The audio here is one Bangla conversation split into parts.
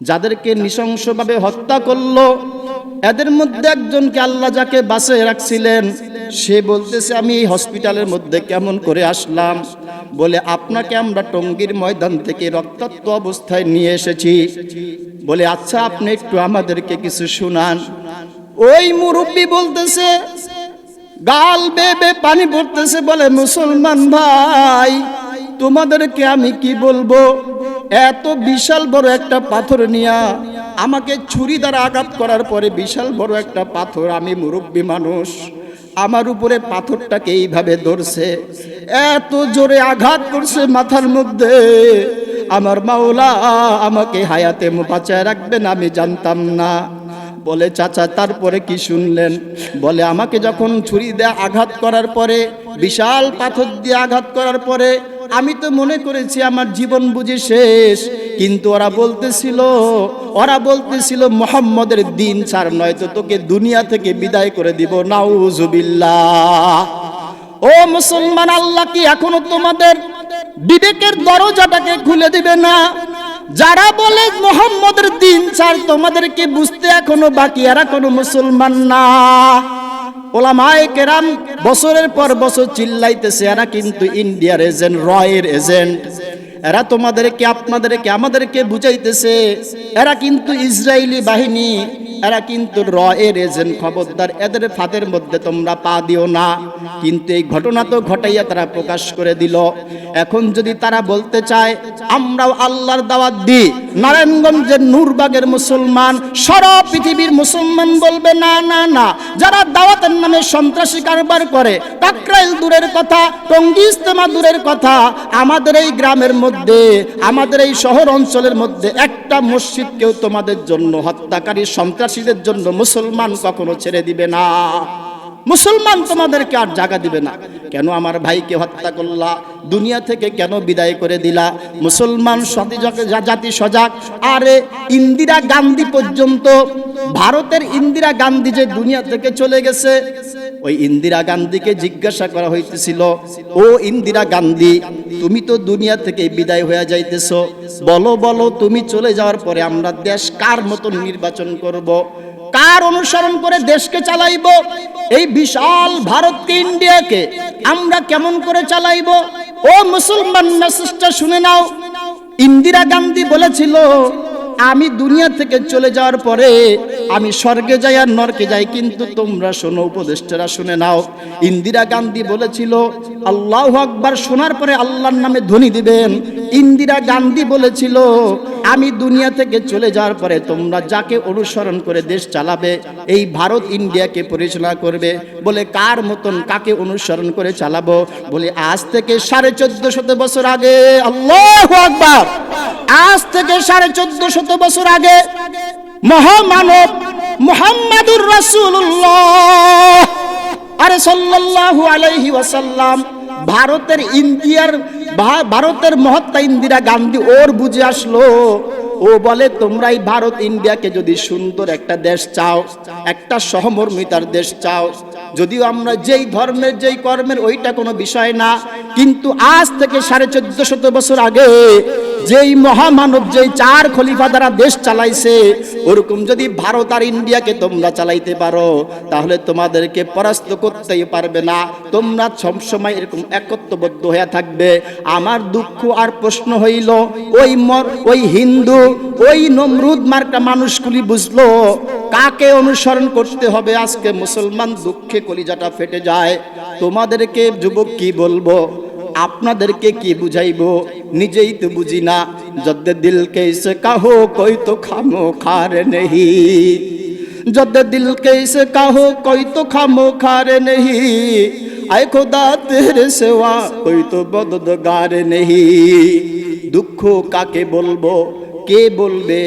যাদেরকে নৃশংসভাবে হত্যা করল, এদের মধ্যে একজনকে আল্লাহ যাকে বাসে রাখছিলেন, সে বলতেছে, আমি এই হসপিটালের মধ্যে কেমন করে আসলাম? বলে, আপনাকে আমরা টঙ্গীর ময়দান থেকে রক্তাক্ত অবস্থায় নিয়ে এসেছি। বলে আচ্ছা আপনি একটু আমাদেরকে কিছু শুনান। ওই মুরব্বী বলতেছে, গাল বেবে পানি পড়তেছে। বলে, মুসলমান ভাই, তোমাদেরকে আমি কি বলব? এত বিশাল বড় একটা পাথর নিয়া আমাকে ছুরি দ্বারা আঘাত করার পরে বিশাল বড় একটা পাথর, আমি মুরব্বী মানুষ, আমার উপরে পাথরটাকে এইভাবে ধরছে। এত জোরে আঘাত করছে মাথার মধ্যে। আমার মাওলা আমাকে হায়াতে বাঁচায় রাখবেন, আমি জানতাম না। বলে, চাচা, তারপরে কি শুনলেন? বলে, আমাকে যখন ছুরি দিয়ে আঘাত করার পরে, বিশাল পাথর দিয়ে আঘাত করার পরে আমি তো মনে করেছি আমার জীবন বুঝি শেষ, কিন্তু ওরা বলতেছিল ওরা বলতেছিল, মোহাম্মদের দিন ছাড় নয় তো তোকে দুনিয়া থেকে বিদায় করে দিব। নাউজুবিল্লাহ। ও মুসলমান, আল্লাহ কি এখনও তোমাদের বিবেকের দরজাটাকে খুলে দিবে না? যারা বলে মোহাম্মদের দিন ছাড়, তোমাদেরকে বুঝতে এখনও বাকি এরা কোনো মুসলমান না। ওলামায়ে কেরাম বছরের পর বছর চিল্লাইতেছে, এরা কিন্তু ইন্ডিয়ার এজেন্ট, রয়ের এজেন্ট। এরা তোমাদেরকে, আপনাদেরকে, আমাদেরকে বুঝাইতেছে, এরা কিন্তু ইসরায়েলি বাহিনী। এরা কিন্তু র এর এজেন্ট, খবরদার, এদের ফাঁদের মধ্যে তোমরা পা দিও না। কিন্তু এই ঘটনা তো ঘটাইয়া তারা প্রকাশ করে দিল। এখন যদি তারা বলতে চায়, আমরাও আল্লাহর দাওয়াত দিই। নারায়ণগঞ্জের নূরবাগের মুসলমান, সারা পৃথিবীর মুসলমান বলবে, না না না। যারা দাওয়াতের নামে সন্ত্রাসী কারবার করে, কাকরাইল দূরের কথা টঙ্গী ইস্তেমা দূরের কথা, আমাদের এই গ্রামের মধ্যে, আমাদের এই শহর অঞ্চলের মধ্যে একটা মসজিদ কেউ তোমাদের জন্য হত্যাকারী সন্ত্রাসীদের জন্য মুসলমান কখনো ছেড়ে দিবে না। মুসলমান তোমাদেরকে আর জায়গা দিবে না। কেন আমার ভাইকে হত্যা করলা? দুনিয়া থেকে কেন বিদায় করে দিলা? মুসলমান জাতি সজাগ। আরে ইন্দিরা গান্ধী পর্যন্ত, ভারতের ইন্দিরা গান্ধী যে দুনিয়া থেকে চলে গেছে ওই ইন্দিরা গান্ধীকে জিজ্ঞাসা করা হইতেছিল, ও ইন্দিরা গান্ধী, তুমি তো দুনিয়া থেকে বিদায় হয়ে যাইতেছ। বলো বলো, তুমি চলে যাওয়ার পরে আমরা দেশ কার মতন নির্বাচন করব। কার অনুসরণ করে দেশকে চালাইব? এই বিশাল ভারতকে, ইন্ডিয়াকে আমরা কেমন করে চালাইব? ও মুসলমান মেসেজটা শুনে নাও। ইন্দিরা গান্ধী বলেছিল, আমি দুনিয়া থেকে চলে যাওয়ার পরে আমি স্বর্গে যাই আর নরকে যাই, কিন্তু তোমরা শোনো, উপদেষ্টারা শুনে নাও। ইন্দিরা গান্ধী বলেছিল, আল্লাহ আকবার শোনার পরে আল্লাহর নামে ধ্বনি দিবেন। ইন্দিরা গান্ধী বলেছিল, আমি দুনিয়া থেকে চলে যাওয়ার পরে তোমরা যাকে অনুসরণ করে দেশ চালাবে, এই ভারত ইন্ডিয়াকে পরিচালনা করবে। বলে, কার মতন কাকে অনুসরণ করে চালাবো? বলে, আজ থেকে সাড়ে চোদ্দ শত বছর আগে, আল্লাহ আকবার! আজ থেকে সাড়ে চোদ্দ শত বছর আগে মহামানব মোহাম্মদুর রাসূলুল্লাহ। আরে সাল্লাল্লাহু আলাইহি ওয়াসাল্লাম, ভারতের ইন্ডিয়ার ভারতের মহাত্মা ইন্দিরা গান্ধী ওর বুঝে আসলো। ও বলে তোমরা এই ভারত ইন্ডিয়াকে যদি সুন্দর একটা দেশ চাও, একটা সহমর্মিতার দেশ চাও, যদিও আমরা যেই ধর্মের, যেই কর্মের, ওইটা কোনো বিষয় না, কিন্তু আজ থেকে সাড়ে চোদ্দ শত বছর আগে যেই মহামানব, যেই চার খলিফা দ্বারা দেশ চালাইছে, ওরকম যদি ভারত আর ইন্ডিয়াকে তোমরা চালাইতে পারো, তাহলে তোমাদেরকে পরাস্ত করতেই পারবে না। তোমরা সবসময় এরকম একত্রবদ্ধ হয়ে থাকবে। আমার দুঃখ আর প্রশ্ন হইল, ওই মর, ওই হিন্দু, ওই নমরুদ মার্কা মানুষগুলি বুঝলো, কাকে অনুসরণ করতে হবে? আজকে মুসলমান দুঃখে কলিজাটা ফেটে যায়। তোমাদেরকে যুবক কি বলব? আপনাদেরকে কি বুঝাইব? নিজেই তো বুঝি না। যদ দিল কে সে কাহো কই তো খামো খার নেহি। যদ দিল কে সে কাহো কই তো খামো খার নেহি। আয় খোদা তেরে সেবা কই তো বদদগার নেহি। দুঃখ কাকে বলব? কে বলবে,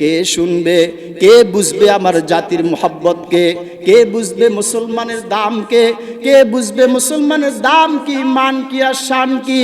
কে শুনবে, কে বুঝবে আমার জাতির মোহাব্বতকে, কে বুঝবে মুসলমানের দামকে, কে বুঝবে মুসলমানের দাম কি, মান কি আর শান কি?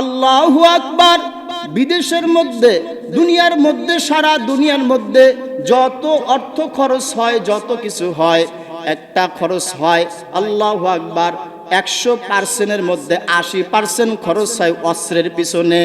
আল্লাহু আকবার। বিদেশের মধ্যে, দুনিয়ার মধ্যে, সারা দুনিয়ার মধ্যে যত অর্থ খরচ হয়, যত কিছু হয়, একটা খরচ হয় আল্লাহ আকবার। একশো পার্সেন্টের মধ্যে আশি পার্সেন্ট খরচ হয় অস্ত্রের পিছনে।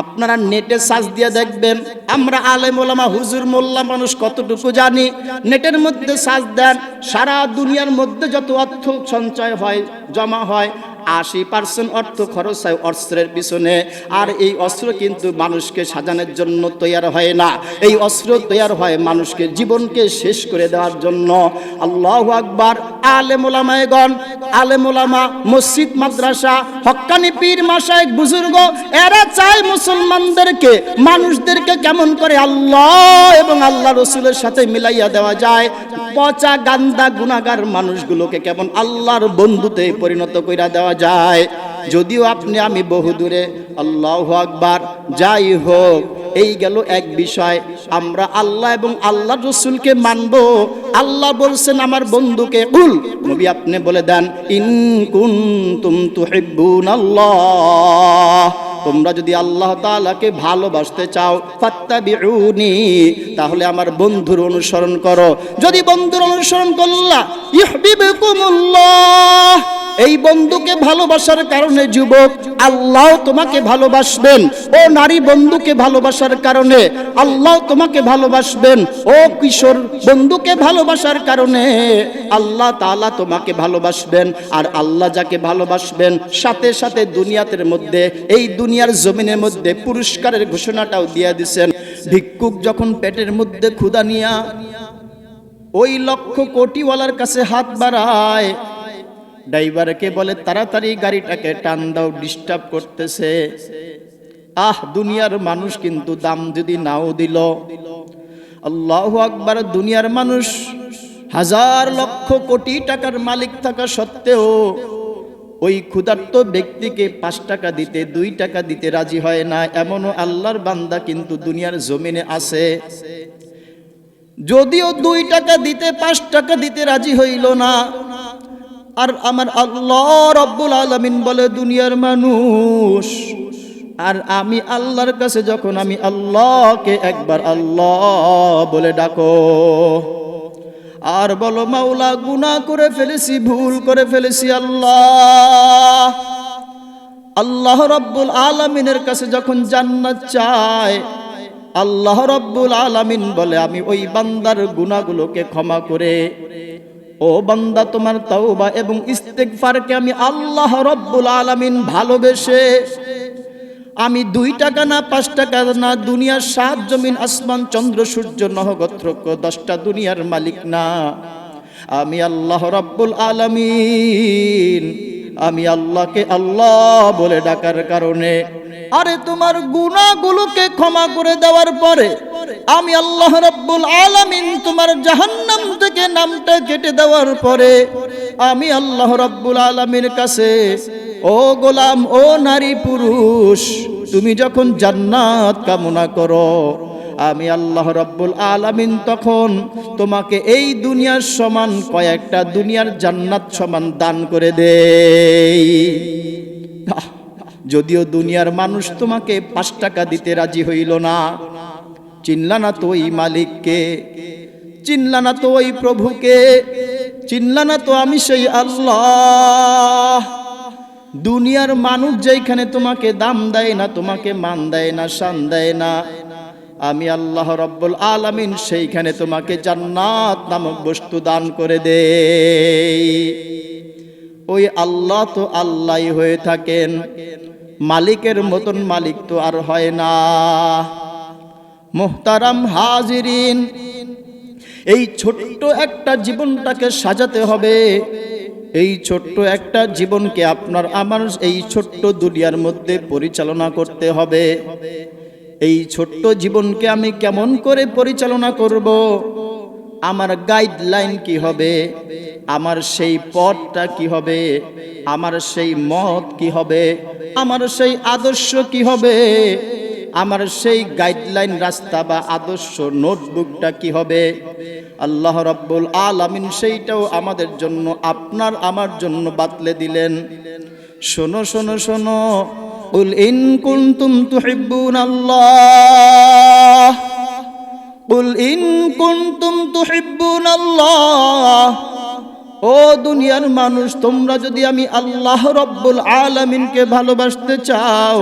আপনারা নেটে সার্চ দিয়ে দেখবেন, আমরা আলেম ওলামা, হুজুর, মোল্লা মানুষ কতটুকু জানি। নেটের মধ্যে সার্চ দেন, সারা দুনিয়ার মধ্যে যত অর্থ সঞ্চয় হয়, জমা হয় আশি পার্সেন্ট অর্থ খরচ হয় অস্ত্রের পিছনে। আর এই অস্ত্র কিন্তু মানুষকে সাজানোর জন্য তৈয়ার হয় না। এই অস্ত্র তৈয়ার হয় মানুষকে জীবনকে শেষ করে দেওয়ার জন্য। আল্লাহ আকবার। আলেমোলামায়গণ, আলেমোলামা, মসজিদ, মাদ্রাসা, হক্কানি পীর মাসায় বুজুর্গ, এরা চায় মুসলমানদেরকে, মানুষদেরকে কেমন করে আল্লাহ এবং আল্লাহ রসুলের সাথে মিলাইয়া দেওয়া যায়। পচা গান্দা গুনাগার মানুষগুলোকে কেমন আল্লাহর বন্ধুতে পরিণত কইরা দেওয়া যায়। যদিও আপনি, আমি বহুদূরে আল্লাহ আকবার। যাই হোক, এই গেল এক বিষয়। আমরা আল্লাহ এবং আল্লাহ রসুলকে মানব। আল্লাহ বলছেন, আমার বন্ধুকে উল নবী আপনি বলে দেন, ইন কুনতুম তুহিব্বুন আল্লাহ তোমরা যদি আল্লাহ তালাকে ভালোবাসতে চাও, ফাত্তাবিউনি, তাহলে আমার বন্ধুর অনুসরণ করো। যদি বন্ধুর অনুসরণ করলা ইহবিবকুমুল্লাহ এই বন্ধুকে ভালোবাসার কারণে যুবক, আল্লাহ তোমাকে ভালোবাসবেন। ও নারী বন্ধুকে ভালোবাসার কারণে, আল্লাহ তোমাকে ভালোবাসবেন। ও কিশোর বন্ধুকে ভালোবাসার কারণে, আল্লাহ তালা তোমাকে ভালোবাসবেন। আর আল্লাহ যাকে ভালোবাসবেন, সাথে সাথে দুনিয়াতের মধ্যে, এই দুনিয়ার জমিনের মধ্যে পুরস্কারের ঘোষণাটাও দিয়ে দিছেন। ভিক্ষুক যখন পেটের মধ্যে ক্ষুদা নিয়া ওই লক্ষ কোটিওয়ালার কাছে হাত বাড়ায় ড্রাইভারকে বলে, তাড়াতাড়ি গাড়িটাকে টান দাও ডিস্টার্ব করতেছে। আহ, দুনিয়ার মানুষ কিন্তু দাম যদি নাও দিল। আল্লাহ আকবার, দুনিয়ার মানুষ হাজার লক্ষ কোটি টাকার মালিক থাকা সত্ত্বেও ওই ক্ষুধার্ত ব্যক্তিকে পাঁচ টাকা দিতে, দুই টাকা দিতে রাজি হয় না। এমনও আল্লাহর বান্দা কিন্তু দুনিয়ার জমিনে আছে। যদিও দুই টাকা দিতে, পাঁচ টাকা দিতে রাজি হইল না আর আমার আল্লাহ রব্বুল আলমিন বলে, দুনিয়ার মানুষ। আর আমি আল্লাহর কাছে যখন আমি আল্লাহকে একবার আল্লাহ বলে ডাকো, আর বলো, মাওলা, গুনাহ করে ফেলেছি, ভুল করে ফেলেছি, আল্লাহ। আল্লাহ রব্বুল আলমিনের কাছে যখন জান্নাত চায়, আল্লাহ রব্বুল আলামিন বলে, আমি ওই বান্দার গুনাহগুলোকে ক্ষমা করে ও বান্দা, তোমার তওবা এবং ইস্তেগফারকে আমি আল্লাহ রব্বুল আলামিন ভালোবেসে আমি দুই টাকা না, পাঁচ টাকা না, দুনিয়ার সাত জমিন, আসমান, চন্দ্র, সূর্য নহগত্র দশটা দুনিয়ার মালিক না। আমি আল্লাহ রব্বুল আলামিন, আমি আল্লাহকে আল্লাহ বলে ডাকার কারণে। আরে তোমার গুণাগুলোকে ক্ষমা করে দেওয়ার পরে আমি আল্লাহ রব্বুল আলামিন তোমার জাহান্নাম থেকে নামটা কেটে দেওয়ার পরে আমি আল্লাহ রব্বুল আলামিনের কাছে, ও গোলাম, ও নারী পুরুষ, তুমি যখন জান্নাত কামনা করো, আমি আল্লাহ রব্বুল আলামিন তখন তোমাকে এই দুনিয়ার সমান কয়েকটা দুনিয়ার জান্নাত সমান দান করে দেই। যদিও দুনিয়ার মানুষ তোমাকে পাঁচ টাকা দিতে রাজি হইল না চিনলা না তো ওই মালিককে, চিনলা না তো ওই প্রভুকে, চিনলা না তো আমি সেই আল্লাহ। দুনিয়ার মানুষ যেখানে তোমাকে দাম দেয় না, তোমাকে মান দেয় না, শান দেয় না, আমি আল্লাহ রব্বুল আলামিন সেইখানে তোমাকে জান্নাত নামক বস্তু দান করে দে ওই আল্লাহ তো আল্লাহই হয়ে থাকেন, মালিকের মতন মালিক তো আর হয় না। মোহতারাম হাজিরিন। এই ছোট্ট একটা জীবনটাকে সাজাতে হবে। এই ছোট্ট একটা জীবনকে আপনার আমার এই ছোট্ট দুনিয়ার মধ্যে পরিচালনা করতে হবে। এই ছোট্ট জীবনকে আমি কেমন করে পরিচালনা করব? আমার গাইডলাইন কি হবে? আমার সেই পথটা কি হবে? আমার সেই মত কি হবে? আমার সেই আদর্শ কি হবে? আমার সেই গাইডলাইন রাস্তা বা আদর্শ নোটবুকটা কি হবে? আল্লাহ রাব্বুল আলামিন সেইটাও আমাদের জন্য, আপনার আমার জন্য বাতলে দিলেন। শোনো শোনো শোনো, উল ইন কুনতুম তুহিব্বুন আল্লাহ কুল ইন কুনতুম তুহিব্বুন আল্লাহ, ও দুনিয়ার মানুষ, তোমরা যদি আমি আল্লাহ রব্বুল আলামিনকে ভালোবাসতে চাও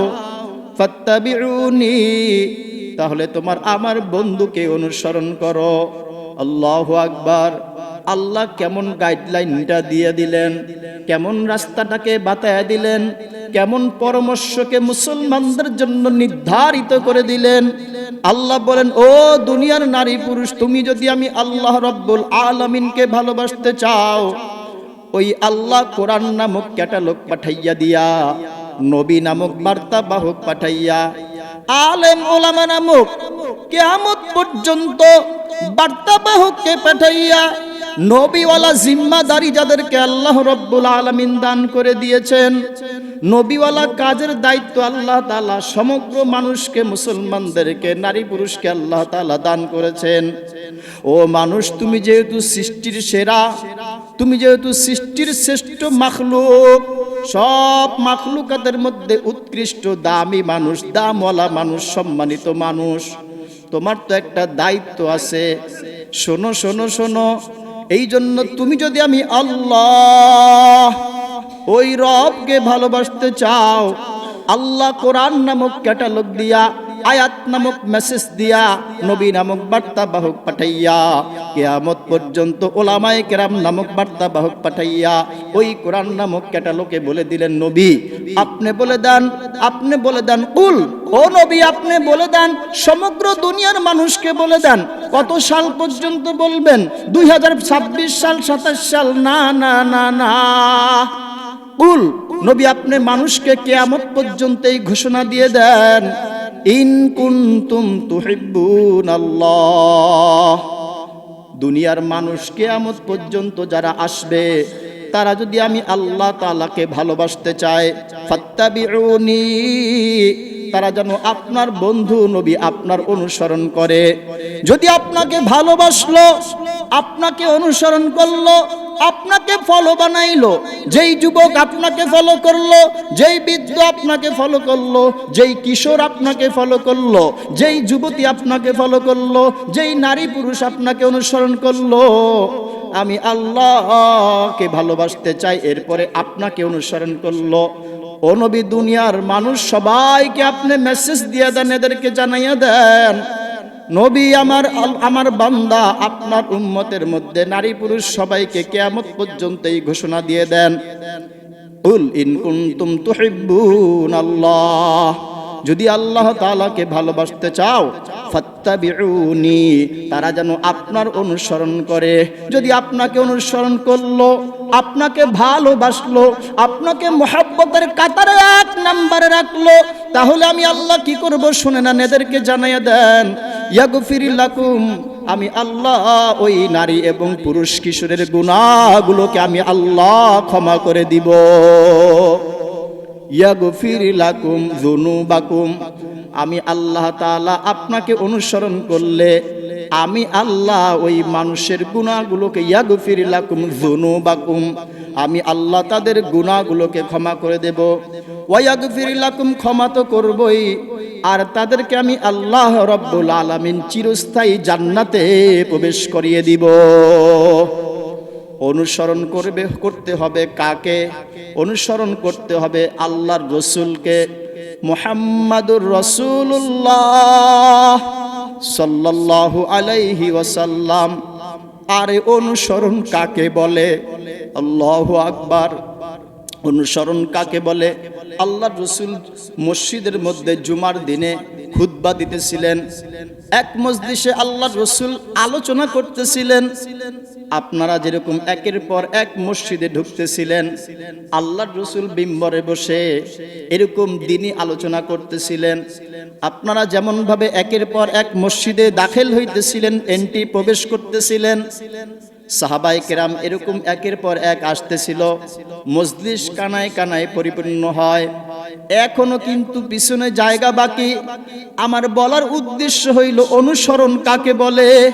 ফাত্তাবিউনি, তাহলে তোমার আমার বন্ধুকে অনুসরণ করো। আল্লাহ আকবার। আল্লাহ কেমন গাইডলাইনটা দিয়ে দিলেন, কেমন রাস্তাটাকে বাতায় দিলেন, কেমন পরামর্শকে মুসলমানদের জন্য নির্ধারিত করে দিলেন। আল্লাহ বলেন, ও দুনিয়ার নারী পুরুষ, তুমি যদি আমি আল্লাহ রব্বুল আলামিনকে ভালোবাসতে চাও, ওই আল্লাহ কোরআন নামক ক্যাটালগ পাঠাইয়া দিয়া নবী নামক বার্তা বাহক পাঠাইয়া আলেম ওলামা নামক কেয়ামত পর্যন্ত বার্তা বাহককে পাঠাইয়া নবীওয়ালা জিম্মাদারি যাদেরকে আল্লাহ রব্বুল আলমিন দান করে দিয়েছেন, নবীওয়ালা কাজের দায়িত্ব আল্লাহ তালা সমগ্র মানুষকে, মুসলমানদেরকে, নারী পুরুষকে আল্লাহ তালা দান করেছেন। ও মানুষ, তুমি যেহেতু সৃষ্টির সেরা, তুমি যেহেতু সৃষ্টির শ্রেষ্ঠ মাখলুক, সব মাখলুকাতের মধ্যে উৎকৃষ্ট, দামি মানুষ, দামওয়ালা মানুষ, সম্মানিত মানুষ। তোমার তো একটা দায়িত্ব আছে। শোনো শোনো শোনো এই জন্য তুমি যদি আমি আল্লাহ, ওই রবকে ভালোবাসতে চাও, আল্লাহ কোরআন নামক ক্যাটালগ দিয়া আয়াত নামক মেসেজ দিয়া নবী নামক বার্তা বাহক পাঠাইয়া। কেয়ামত পর্যন্ত ওলামায়ে কেরাম নামক বার্তা বাহক পাঠাইয়া ওই কোরআন নামক ক্যাটালগে বলে দিলেন নবী, আপনি বলে দেন, আপনি বলে দেন উল ও নবী, আপনি বলে দেন, সমগ্র দুনিয়ার মানুষকে বলে দেন, কত সাল পর্যন্ত বলবেন? দুই হাজার ছাব্বিশ সাল, সাতাশ সাল, না না না না। কুল, নবী, আপনি মানুষকে কেয়ামত পর্যন্ত এই ঘোষণা দিয়ে দেন। ইন কুনতুম তুহিব্বুন আল্লাহ দুনিয়ার মানুষ কেয়ামত পর্যন্ত যারা আসবে, তারা যদি আমি আল্লাহ তালাকে ভালোবাসতে চায় ফাত্তাবিউনি, তারা যেন আপনার বন্ধু নবী আপনার অনুসরণ করে। যদি আপনাকে ভালোবাসলো, আপনাকে অনুসরণ করল আপনাকে ফলো বানাইলো, যেই যুবক আপনাকে ফলো করল, যেই বৃদ্ধ আপনাকে ফলো করল, যেই কিশোর আপনাকে ফলো করল, যেই যুবতী আপনাকে ফলো করল, যেই নারী পুরুষ আপনাকে অনুসরণ করল, আমি আল্লাহকে ভালোবাসতে চাই, এরপরে আপনাকে অনুসরণ করল। ও নবী দুনিয়ার মানুষ সবাইকে আপনি মেসেজ দিয়ে দেন, এদেরকে জানাইয়া দেন। নবী আমার আমার বান্দা, আপনার উম্মতের মধ্যে নারী পুরুষ সবাইকে কেয়ামত পর্যন্ত এই ঘোষণা দিয়ে দেন। উল ইন কুনতুম আল্লাহ যদি আল্লাহ তাআলাকে ভালোবাসতে চাও তারা যেন আপনার অনুসরণ করে। যদি আপনাকে অনুসরণ করল আপনাকে ভালোবাসলো, আপনাকে মোহাব্বতের কাতারে এক নাম্বারে রাখল। তাহলে আমি আল্লাহ কি করব? শুনে না এদেরকে জানাইয়া দেন। ইয়াগফিরিল্লাকুম আমি আল্লাহ ওই নারী এবং পুরুষ কিশোরের গুণাগুলোকে আমি আল্লাহ ক্ষমা করে দিব। ইয়াগফির লাকুম যুনুবাকুম, আমি আল্লাহ তাআলা আপনাকে অনুসরণ করলে আমি আল্লাহ ওই মানুষের গুণাগুলোকে ইয়াগফির লাকুম যুনুবাকুম, আমি আল্লাহ তাদের গুণাগুলোকে ক্ষমা করে দেব। ওয়াগফির লাকুম, ক্ষমা তো করবই। আর তাদেরকে আমি আল্লাহ রব্বুল আলামিন চিরস্থায়ী জান্নাতে প্রবেশ করিয়ে দিব। অনুসরণ করবে, করতে হবে কাকে? অনুসরণ করতে হবে আল্লাহর রসুলকে। মোহাম্মদুর রসুল্লাহ সাল্লাল্লাহু আলাইহি ওয়াসাল্লাম, আরে অনুসরণ কাকে বলে? আল্লাহ আকবার। অনুসরণ কাকে বলে? আল্লাহ রসুল মসজিদের মধ্যে জুমার দিনে খুতবা দিতেছিলেন। এক মসজিদে আল্লাহর রসুল আলোচনা করতেছিলেন। আপনারা যেরকম একের পর এক মসজিদে ঢুকতেছিলেন, আল্লাহর রসুল বিম্বরে বসে এরকম দিনই আলোচনা করতেছিলেন। আপনারা যেমন ভাবে একের পর এক মসজিদে দাখিল হইতেছিলেন এন্ট্রি প্রবেশ করতেছিলেন। সাহাবাই কেরাম এরকম একের পর এক আসতেছিল। মজলিস কানায় কানায় পরিপূর্ণ হয়। এখনও কিন্তু পিছনে জায়গা বাকি। আমার বলার উদ্দেশ্য হইল অনুসরণ কাকে বলে?